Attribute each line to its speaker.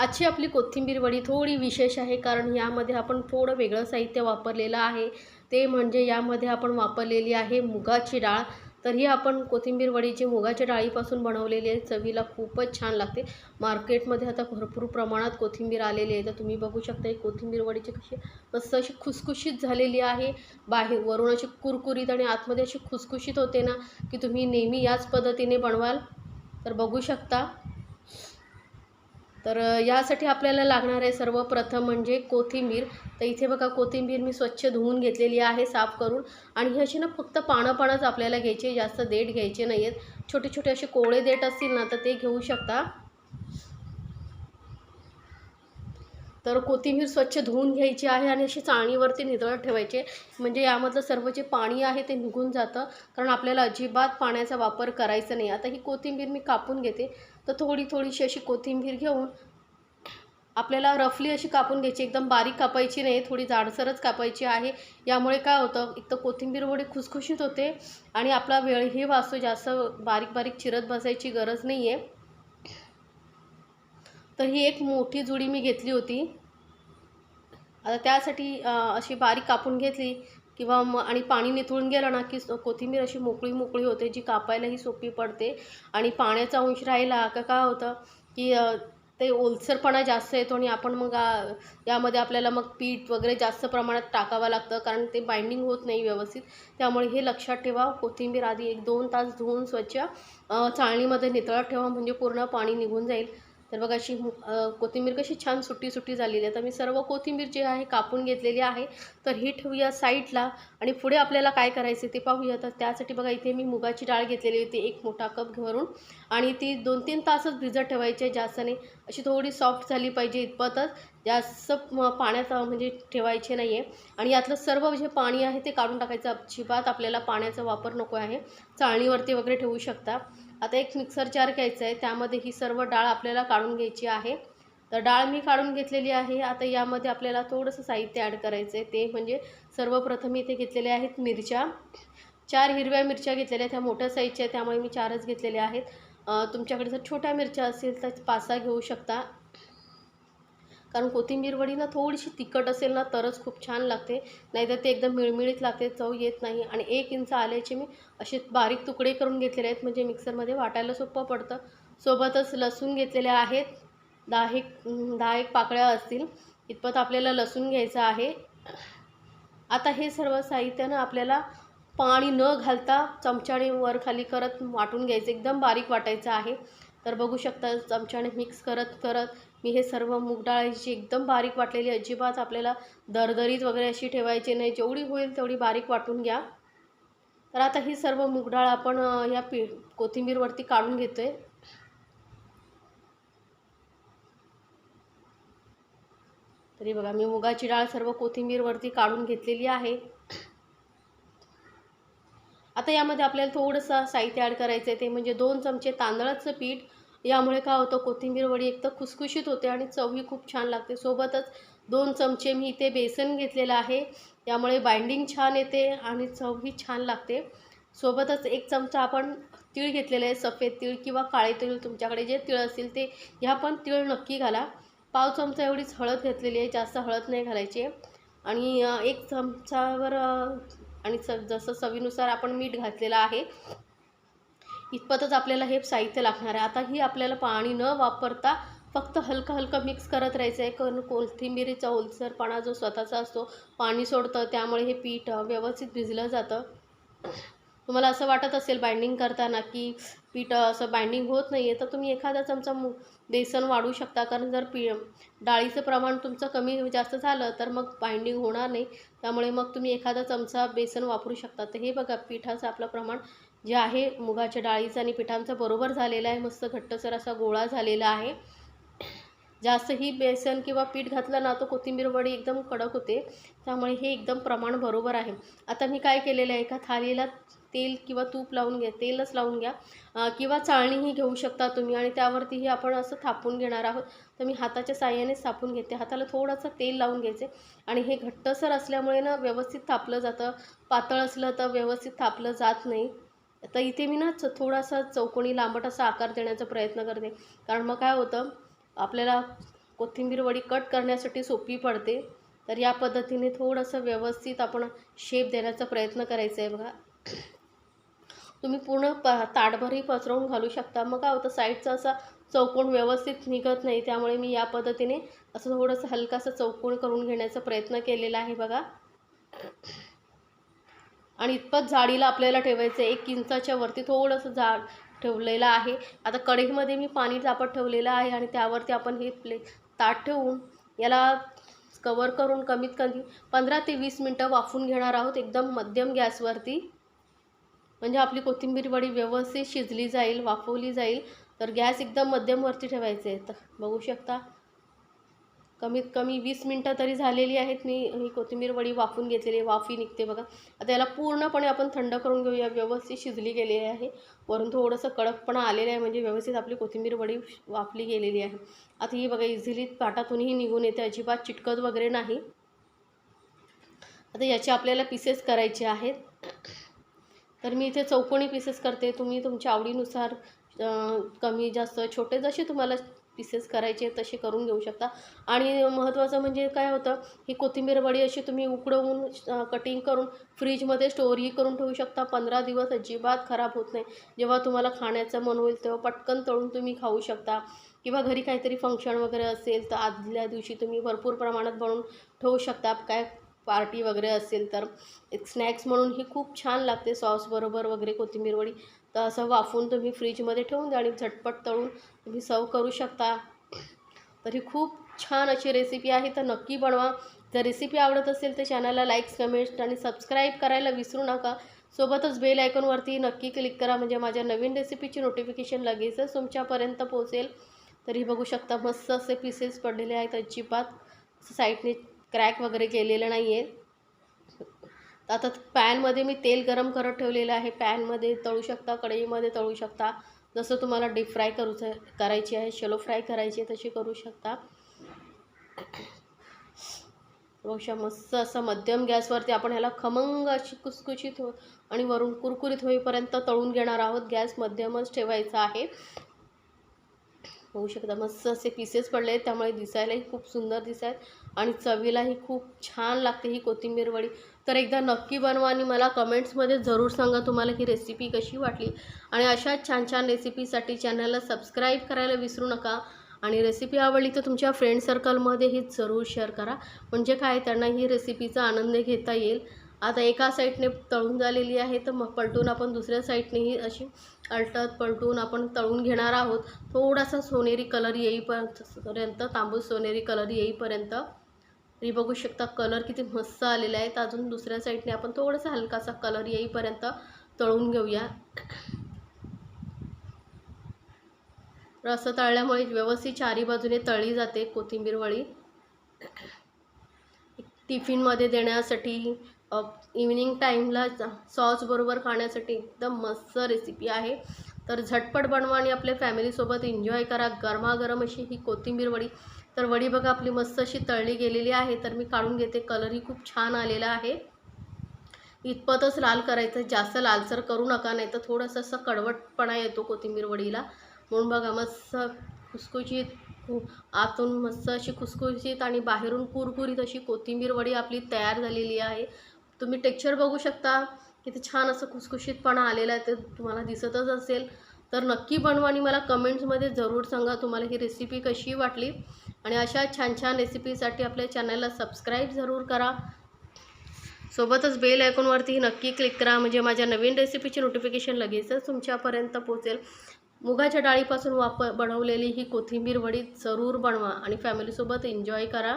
Speaker 1: आजची आपली कोथिंबीर वडी थोडी विशेष आहे कारण यामध्ये आपण थोडं वेगळं साहित्य वापरलेलं आहे. ते म्हणजे यामध्ये आपण वापरलेली आहे मुगाची डाळ. तर ही आपण कोथिंबीर वडीची मुगाच्या डाळीपासून बनवलेली आहे. चवीला खूपच छान लागते. मार्केटमध्ये आता भरपूर प्रमाणात कोथिंबीर आलेली आहे. तर तुम्ही बघू शकता ही कोथिंबीर वडीची कशी मस्त अशी खुसखुशीत झालेली आहे. बाहेर वरून अशी कुरकुरीत आणि आतमध्ये अशी खुसखुशीत होते ना की तुम्ही नेहमी याच पद्धतीने बनवाल. तर बघू शकता. तर यासाठी आपल्याला लागणार आहे सर्वप्रथम म्हणजे कोथिंबीर. तर इथे बघा कोथिंबीर मी स्वच्छ धुवून घेतलेली आहे साफ करून आणि ही अशी ना फक्त पानं पानंच आपल्याला घ्यायची जास्त देठ घ्यायचे नाही आहेत छोटे छोटे असे कोवळे देठ असतील ना तर ते घेऊ शकता. तर कोथिंबीर स्वच्छ धुवून घ्यायची आहे आणि अशी चाळणीवरती नितळत ठेवायचे. म्हणजे यामधलं सर्व जे पाणी आहे ते निघून जातं. कारण आपल्याला अजिबात पाण्याचा वापर करायचा नाही. आता ही कोथिंबीर मी कापून घेते. तर थोडी थोडीशी अशी कोथिंबीर घेऊन आपल्याला रफली अशी कापून घ्यायची. एकदम बारीक कापायची नाही. थोडी जाडसरच कापायची आहे. यामुळे काय होतं? एक तर कोथिंबीर वडी खुसखुशीत होते आणि आपला वेळही वाचतो. जास्त बारीक बारीक चिरत बसायची गरज नाही आहे तर ही एक मोठी जुडी मी घेतली होती. आता त्यासाठी अशी बारीक कापून घेतली किंवा म आणि पाणी निथळून गेलं ना की कोथिंबीर अशी मोकळी मोकळी होते जी कापायलाही सोपी पडते. आणि पाण्याचा अंश राहिला का काय होतं की ते ओलसरपणा जास्त येतो आणि आपण मग यामध्ये आपल्याला मग पीठ वगैरे जास्त प्रमाणात टाकावं लागतं कारण ते बाइंडिंग होत नाही व्यवस्थित. त्यामुळे हे लक्षात ठेवा कोथिंबीर आधी एक दोन तास धुवून स्वच्छ चाळणीमध्ये नितळत ठेवा म्हणजे पूर्ण पाणी निघून जाईल. तर बघा अशी कोथिंबीर कशी छान सुट्टी सुट्टी झालेली आहे. तर मी सर्व कोथिंबीर जी आहे कापून घेतलेली आहे. तर ही ठेवूया साईडला आणि पुढे आपल्याला काय करायचं ते पाहूया. तर त्यासाठी बघा इथे मी मुगाची डाळ घेतलेली होती एक मोठा कप भरून आणि ती दोन तीन तासच भिजत ठेवायची आहे जास्त नाही. अशी थोडी सॉफ्ट झाली पाहिजे इतपतच. जास्त पाण्यात म्हणजे ठेवायचे नाही आहे आणि यातलं सर्व जे पाणी आहे ते काढून टाकायचं. अजिबात आपल्याला पाण्याचा वापर नको आहे. चाळणीवरती वगैरे ठेवू शकता. आता एक मिक्सर जार घ्यायचा आहे. त्यामध्ये ही सर्व डाळ आपल्याला काढून घ्यायची आहे. तर डाळ मी काढून घेतलेली आहे. आता यामध्ये आपल्याला थोडंसं साहित्य ॲड करायचं आहे. ते म्हणजे सर्वप्रथम इथे घेतलेल्या आहेत मिरच्या. चार हिरव्या मिरच्या घेतलेल्या आहेत. मोठ्या साईजच्या त्यामुळे मी चारच घेतलेल्या आहेत. तुमच्याकडे जर छोट्या मिरच्या असतील तर पाच सहा घेऊ शकता. कारण कोथिंबीर वडी ना थोडीशी तिखट असेल ना तरच खूप छान लागते. नाहीतर ते एकदम मिळमिळीत लागते चव येत नाही. आणि एक इंच आल्याचे मी असे बारीक तुकडे करून घेतलेले आहेत. म्हणजे मिक्सरमध्ये वाटायला सोपं पडतं. सोबतच लसूण घेतलेले आहेत. दहा एक दहा एक पाकळ्या असतील. इतपत आपल्याला लसूण घ्यायचं आहे. आता हे सर्व साहित्यानं आपल्याला पाणी न घालता चमच्याने वर खाली करत वाटून घ्यायचं. एकदम बारीक वाटायचं आहे. तर बघू शकता चमच्याने मिक्स करत करत मी हे सर्व मुगडाळीची एकदम बारीक वाटलेली अजिबात आपल्याला दरदरीत वगैरे अशी ठेवायची नाही. जेवढी होईल तेवढी बारीक वाटून घ्या. तर आता ही सर्व मूग डाळ आपण ह्या या पी कोथिंबीरवरती काढून घेतो आहे तरी बघा मी मुगाची डाळ सर्व कोथिंबीरवरती काढून घेतलेली आहे. आता यामध्ये आपल्याला थोडंसं साहित्य ॲड करायचं आहे ते म्हणजे दोन चमचे तांदळाचं पीठ. यामुळे काय होतं कोथिंबीर वडी एक तर खुसखुशीत होते आणि चवही खूप छान लागते. सोबतच दोन चमचे मी इथे बेसन घेतलेलं आहे. यामुळे बाइंडिंग छान येते आणि चवही छान लागते. सोबतच एक चमचा आपण तीळ घेतलेले आहे सफेद तीळ किंवा काळे तीळ. तुमच्याकडे जे तीळ असतील ते ह्या पण तीळ नक्की घाला. पाव चमचा एवढीच हळद घेतलेली आहे जास्त हळद नाही घालायची. आणि एक चमचावर आणि च जसं चवीनुसार आपण मीठ घातलेलं आहे इतपतच आपल्याला हे साहित्य लागणार आहे. आता ही आपल्याला पाणी न वापरता फक्त हलकं हलकं मिक्स करत राहायचं आहे. कारण कोथिंबिरीचा ओलसरपणा जो स्वतःचा असतो पाणी सोडतं त्यामुळे हे पीठ व्यवस्थित भिजलं जातं. तुम्हाला असं वाटत असेल बाइंडिंग करताना की पीठ असं बाइंडिंग होत नाही आहे तर तुम्ही एखादा चमचा मु बेसन वाढवू शकता. कारण जर पी डाळीचं प्रमाण तुमचं कमी जास्त झालं तर मग बाइंडिंग होणार नाही. त्यामुळे मग तुम्ही एखादा चमचा बेसन वापरू शकता. तर हे बघा पिठाचं आपलं प्रमाण जे आहे मुगाच्या डाळीचं आणि पिठांचं बरोबर झालेलं आहे. मस्त घट्टसर असा गोळा झालेला आहे. जास्तही बेसन किंवा पीठ घातलं ना तर कोथिंबीर वडी एकदम कडक होते. त्यामुळे हे एकदम प्रमाण बरोबर आहे. आता मी काय केलेलं आहे? एका थालीला तेल किंवा तूप लावून घ्या तेलच लावून घ्या. किंवा चाळणीही घेऊ शकता तुम्ही आणि त्यावरतीही आपण असं थापून घेणार आहोत. तर मी हाताच्या साह्यानेच थापून घेते. हाताला थोडंसं तेल लावून घ्यायचे आणि हे घट्टसर असल्यामुळे ना व्यवस्थित थापलं जातं. पातळ असलं तर व्यवस्थित थापलं जात नाही. तर इथे मी ना च- थोडासा चौकोनी लांबट असा आकार देण्याचा प्रयत्न करते. कारण मग काय होतं? आपल्याला कोथिंबीर वडी कट करण्यासाठी सोपी पडते. तर या पद्धतीने थोडंसं व्यवस्थित आपण शेप देण्याचा प्रयत्न करायचा आहे बघा. तुम्ही पूर्ण प ताटभरही पसरवून घालू शकता. मग काय होतं साईडचा असा चौकोन व्यवस्थित निघत नाही. त्यामुळे मी या पद्धतीने असं थोडंसं हलकासा चौकोन करून घेण्याचा प्रयत्न केलेला आहे बघा. आणि इतपत जाडीला आपल्याला ठेवायचं आहे. एक इंचाच्या वरती थोडंसं जाड ठेवलेलं आहे. आता कढईमध्ये मी पाणी तापत ठेवलेलं आहे आणि त्यावरती आपण हे प्ले ताट ठेवून याला कवर करून कमीत कमी पंधरा ते वीस मिनटं वाफून घेणार आहोत. एकदम मध्यम गॅसवरती. म्हणजे आपली कोथिंबीर वडी व्यवस्थित शिजली जाईल वाफवली जाईल. तर गॅस एकदम मध्यमवरती ठेवायचे आहे तर बघू शकता. कमीत कमी वीस मिनटं तरी झालेली आहेत. मी ही कोथिंबीर वडी वाफून घेतलेली आहे. वाफी निघते बघा. आता याला पूर्णपणे आपण थंड करून घेऊया. व्यवस्थित शिजली गेलेली आहे. वरून थोडंसं कडकपणा आलेलं आहे. म्हणजे व्यवस्थित आपली कोथिंबीर वडी वाफली गेलेली आहे. आता ही बघा इझिली पाटातूनही निघून येते. अजिबात चिटकत वगैरे नाही. आता याचे आपल्याला पीसेस करायचे आहेत. तर मी इथे चौकोणी पीसेस करते. तुम्ही तुमच्या आवडीनुसार कमी जास्त छोटे जसे तुम्हाला पीसेस करायचे तसे करून घेऊ शकता. आणि महत्त्वाचं म्हणजे काय होतं ही कोथिंबीर वडी अशी तुम्ही उकडवून कटिंग करून फ्रीजमध्ये स्टोअरही करून ठेवू शकता. पंधरा दिवस अजिबात खराब होत नाही. जेव्हा तुम्हाला खाण्याचं मन होईल तेव्हा पटकन तळून तुम्ही खाऊ शकता. किंवा घरी काहीतरी फंक्शन वगैरे असेल तर आदल्या दिवशी तुम्ही भरपूर प्रमाणात बनवून ठेवू शकता. काय पार्टी वगैरे असेल तर. एक स्नॅक्स म्हणून ही खूप छान लागते. सॉसबरोबर वगैरे कोथिंबीर वडी. तर असं वाफवून तुम्ही फ्रीजमध्ये ठेवून द्या आणि झटपट तळून तुम्ही सर्व करू शकता. तर ही खूप छान अशी रेसिपी आहे. तर नक्की बनवा. जर रेसिपी आवडत असेल तर चॅनलला लाईक्स कमेंट्स आणि सबस्क्राईब करायला विसरू नका. सोबतच बेल आयकॉनवरती नक्की क्लिक करा. म्हणजे माझ्या नवीन रेसिपीची नोटिफिकेशन लगेचच तुमच्यापर्यंत पोहोचेल. तरी बघू शकता मस्त असे पीसेस पडलेले आहेत. अजिबात साईडने क्रॅक वगैरे केलेलं नाही आहे आता पॅनमध्ये मी तेल गरम करत ठेवलेलं आहे. पॅनमध्ये तळू शकता कढईमध्ये तळू शकता. जसं तुम्हाला डीप फ्राय करूच करायची आहे शेलो फ्राय करायची आहे तशी करू शकता. रोशा मस्त असं मध्यम गॅसवरती आपण ह्याला खमंग अशी कुसकुशीत हो आणि वरून कुरकुरीत होईपर्यंत तळून घेणार आहोत. गॅस मध्यमच ठेवायचा आहे. होऊ शकता मस्त असे पीसेस पडले आहेत त्यामुळे दिसायलाही खूप सुंदर दिसत आहेत आणि चवीलाही खूप छान लागते ही कोथिंबीर वडी. तर एकदा नक्की बनवा आणि मला कमेंट्समध्ये जरूर सांगा तुम्हाला ही रेसिपी कशी वाटली. आणि अशाच छान छान रेसिपीसाठी चॅनलला सबस्क्राईब करायला विसरू नका. आणि रेसिपी आवडली तर तुमच्या फ्रेंड सर्कलमध्येही जरूर शेअर करा. म्हणजे काय त्यांना ही रेसिपीचा आनंद घेता येईल. आता एका साईडने तळून झालेली आहे तर मग पलटून आपण दुसऱ्या साईडनेही अशी अलटत पलटून आपण तळून घेणार आहोत. थोडासा सोनेरी कलर येईपर्यंत तांबूस सोनेरी कलर येईपर्यंत. तरी बघू शकता कलर किती मस्त आलेला आहे. तर अजून दुसऱ्या साईडने आपण थोडासा हलकासा कलर येईपर्यंत तळून घेऊया. रस तळल्यामुळे व्यवस्थित चारी बाजूने तळली जाते कोथिंबीर वडी. टिफिनमध्ये देण्यासाठी इव्हिनिंग टाईमला सॉसबरोबर खाण्यासाठी एकदम मस्त रेसिपी आहे. तर झटपट बनवा आणि आपल्या फॅमिलीसोबत एन्जॉय करा. गरमागरम अशी ही कोथिंबीर वडी. तर वडी बघा आपली मस्त अशी तळली गेलेली आहे. तर मी काढून घेते. कलरही खूप छान आलेला आहे. इतपतच लाल करायचं. जास्त लालसर करू नका नाही तर थोडंसं असं कडवटपणा येतो कोथिंबीर वडीला. म्हणून बघा मस्त खुसखुशीत आतून मस्त अशी खुसखुशीत आणि बाहेरून कुरकुरीत अशी कोथिंबीर वडी आपली तयार झालेली आहे. तुम्ही टेक्स्चर बघू शकता. किती छान असं खुसखुशीतपणा आलेला आहे. ते तुम्हाला दिसतच असेल. तर नक्की बनवा आणि मला कमेंट्समध्ये जरूर सांगा तुम्हाला ही रेसिपी कशी वाटली. आणि अशा छान छान रेसिपीसाठी आपल्या चॅनलला सबस्क्राईब जरूर करा. सोबतच बेल आयकॉनवरती नक्की क्लिक करा म्हणजे माझ्या नवीन रेसिपीची नोटिफिकेशन लगेचच तुमच्यापर्यंत पोहोचेल. मुगाच्या डाळीपासून वाप बनवलेली ही कोथिंबीर वडी जरूर बनवा आणि फॅमिलीसोबत एन्जॉय करा.